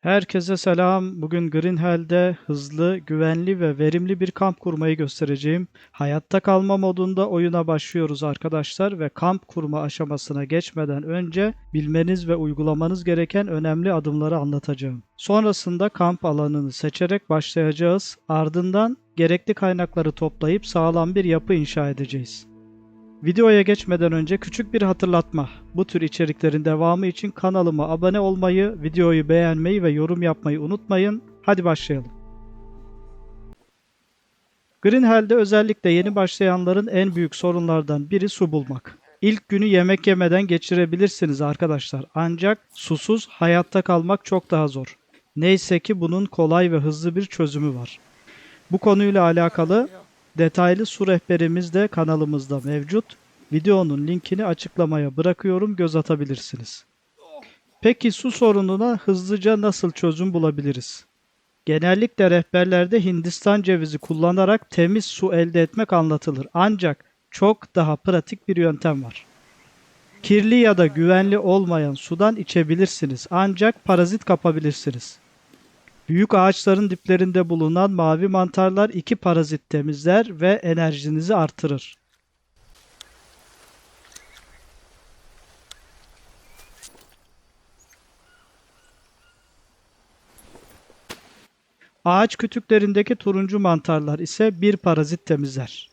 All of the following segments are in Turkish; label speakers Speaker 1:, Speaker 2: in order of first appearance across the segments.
Speaker 1: Herkese selam. Bugün Green Hell'de hızlı, güvenli ve verimli bir kamp kurmayı göstereceğim. Hayatta kalma modunda oyuna başlıyoruz arkadaşlar ve kamp kurma aşamasına geçmeden önce bilmeniz ve uygulamanız gereken önemli adımları anlatacağım. Sonrasında kamp alanını seçerek başlayacağız. Ardından gerekli kaynakları toplayıp sağlam bir yapı inşa edeceğiz. Videoya geçmeden önce küçük bir hatırlatma. Bu tür içeriklerin devamı için kanalıma abone olmayı, videoyu beğenmeyi ve yorum yapmayı unutmayın. Hadi başlayalım. Green Hell'de özellikle yeni başlayanların en büyük sorunlardan biri su bulmak. İlk günü yemek yemeden geçirebilirsiniz arkadaşlar. Ancak susuz hayatta kalmak çok daha zor. Neyse ki bunun kolay ve hızlı bir çözümü var. Bu konuyla alakalı Detaylı su rehberimiz de kanalımızda mevcut. Videonun linkini açıklamaya bırakıyorum göz atabilirsiniz. Peki su sorununa hızlıca nasıl çözüm bulabiliriz? Genellikle rehberlerde Hindistan cevizi kullanarak temiz su elde etmek anlatılır. Ancak çok daha pratik bir yöntem var. Kirli ya da güvenli olmayan sudan içebilirsiniz ancak parazit kapabilirsiniz. Büyük ağaçların diplerinde bulunan mavi mantarlar iki parazit temizler ve enerjinizi artırır. Ağaç kütüklerindeki turuncu mantarlar ise bir parazit temizler.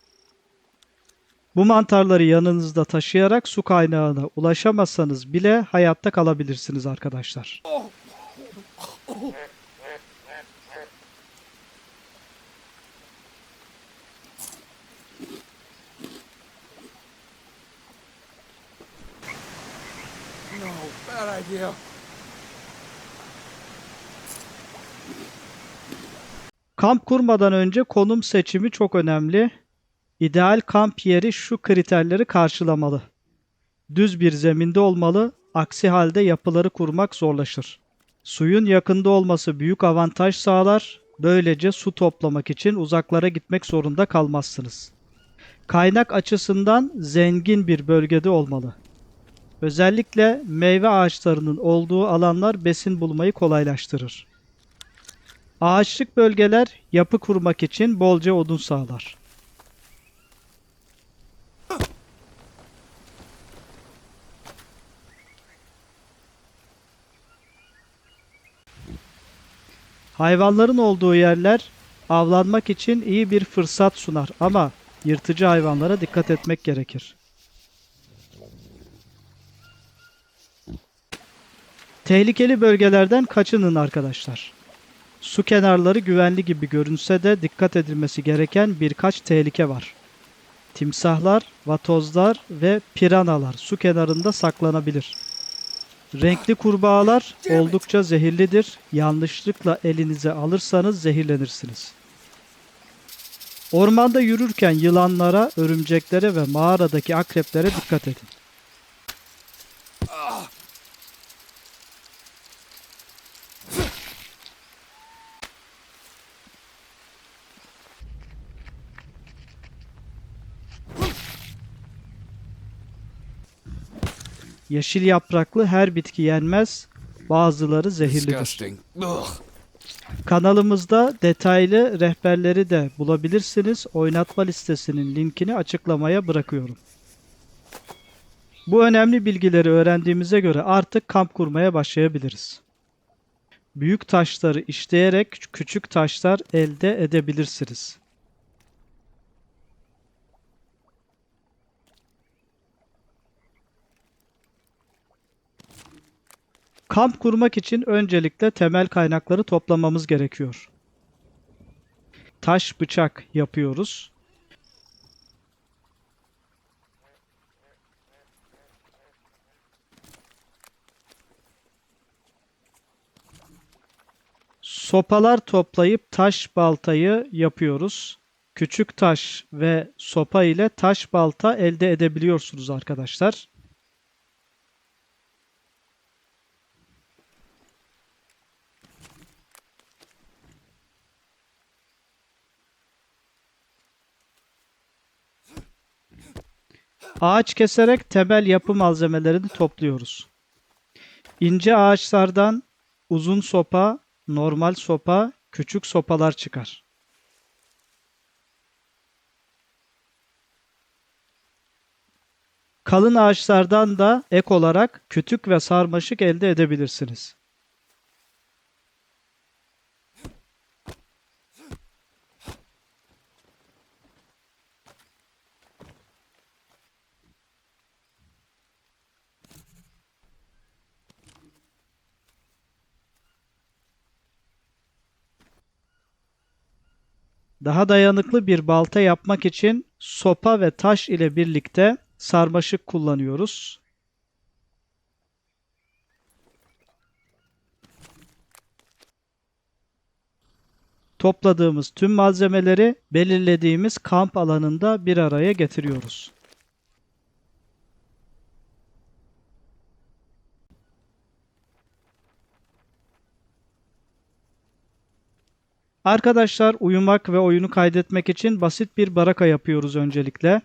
Speaker 1: Bu mantarları yanınızda taşıyarak su kaynağına ulaşamazsanız bile hayatta kalabilirsiniz arkadaşlar.
Speaker 2: No, idea.
Speaker 1: Kamp kurmadan önce konum seçimi çok önemli. İdeal kamp yeri şu kriterleri karşılamalı. Düz bir zeminde olmalı, aksi halde yapıları kurmak zorlaşır. Suyun yakında olması büyük avantaj sağlar. Böylece su toplamak için uzaklara gitmek zorunda kalmazsınız. Kaynak açısından zengin bir bölgede olmalı. Özellikle meyve ağaçlarının olduğu alanlar besin bulmayı kolaylaştırır. Ağaçlık bölgeler yapı kurmak için bolca odun sağlar. Hayvanların olduğu yerler avlanmak için iyi bir fırsat sunar ama yırtıcı hayvanlara dikkat etmek gerekir. Tehlikeli bölgelerden kaçının arkadaşlar. Su kenarları güvenli gibi görünse de dikkat edilmesi gereken birkaç tehlike var. Timsahlar, vatozlar ve piranalar su kenarında saklanabilir. Renkli kurbağalar oldukça zehirlidir. Yanlışlıkla elinize alırsanız zehirlenirsiniz. Ormanda yürürken yılanlara, örümceklere ve mağaradaki akreplere dikkat edin. Yeşil yapraklı her bitki yenmez, bazıları zehirlidir. Kanalımızda detaylı rehberleri de bulabilirsiniz. Oynatma listesinin linkini açıklamaya bırakıyorum. Bu önemli bilgileri öğrendiğimize göre artık kamp kurmaya başlayabiliriz. Büyük taşları işleyerek küçük taşlar elde edebilirsiniz. Kamp kurmak için öncelikle temel kaynakları toplamamız gerekiyor. Taş bıçak yapıyoruz. Sopalar toplayıp taş baltayı yapıyoruz. Küçük taş ve sopa ile taş balta elde edebiliyorsunuz arkadaşlar. Ağaç keserek temel yapı malzemelerini topluyoruz. İnce ağaçlardan uzun sopa, normal sopa, küçük sopalar çıkar. Kalın ağaçlardan da ek olarak kütük ve sarmaşık elde edebilirsiniz. Daha dayanıklı bir balta yapmak için sopa ve taş ile birlikte sarmaşık kullanıyoruz. Topladığımız tüm malzemeleri belirlediğimiz kamp alanında bir araya getiriyoruz. Arkadaşlar uyumak ve oyunu kaydetmek için basit bir baraka yapıyoruz öncelikle.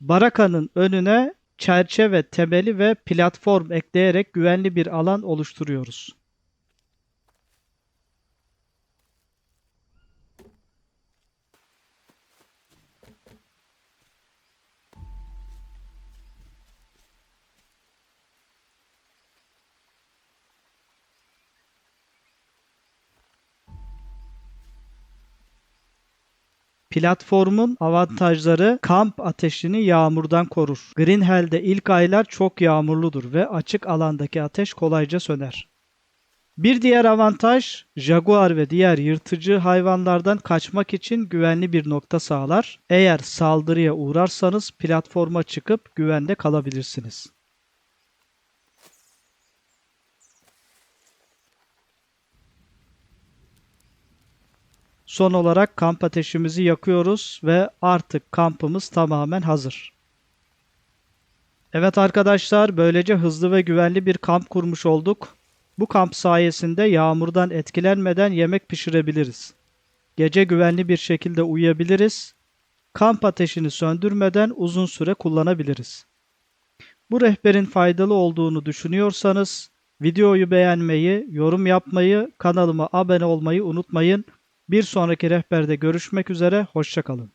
Speaker 1: Barakanın önüne çerçeve, temeli ve platform ekleyerek güvenli bir alan oluşturuyoruz. Platformun avantajları kamp ateşini yağmurdan korur. Green Hell'de ilk aylar çok yağmurludur ve açık alandaki ateş kolayca söner. Bir diğer avantaj, jaguar ve diğer yırtıcı hayvanlardan kaçmak için güvenli bir nokta sağlar. Eğer saldırıya uğrarsanız platforma çıkıp güvende kalabilirsiniz. Son olarak kamp ateşimizi yakıyoruz ve artık kampımız tamamen hazır. Evet arkadaşlar, böylece hızlı ve güvenli bir kamp kurmuş olduk. Bu kamp sayesinde yağmurdan etkilenmeden yemek pişirebiliriz. Gece güvenli bir şekilde uyuyabiliriz. Kamp ateşini söndürmeden uzun süre kullanabiliriz. Bu rehberin faydalı olduğunu düşünüyorsanız videoyu beğenmeyi, yorum yapmayı, kanalıma abone olmayı unutmayın. Bir sonraki rehberde görüşmek üzere, hoşçakalın.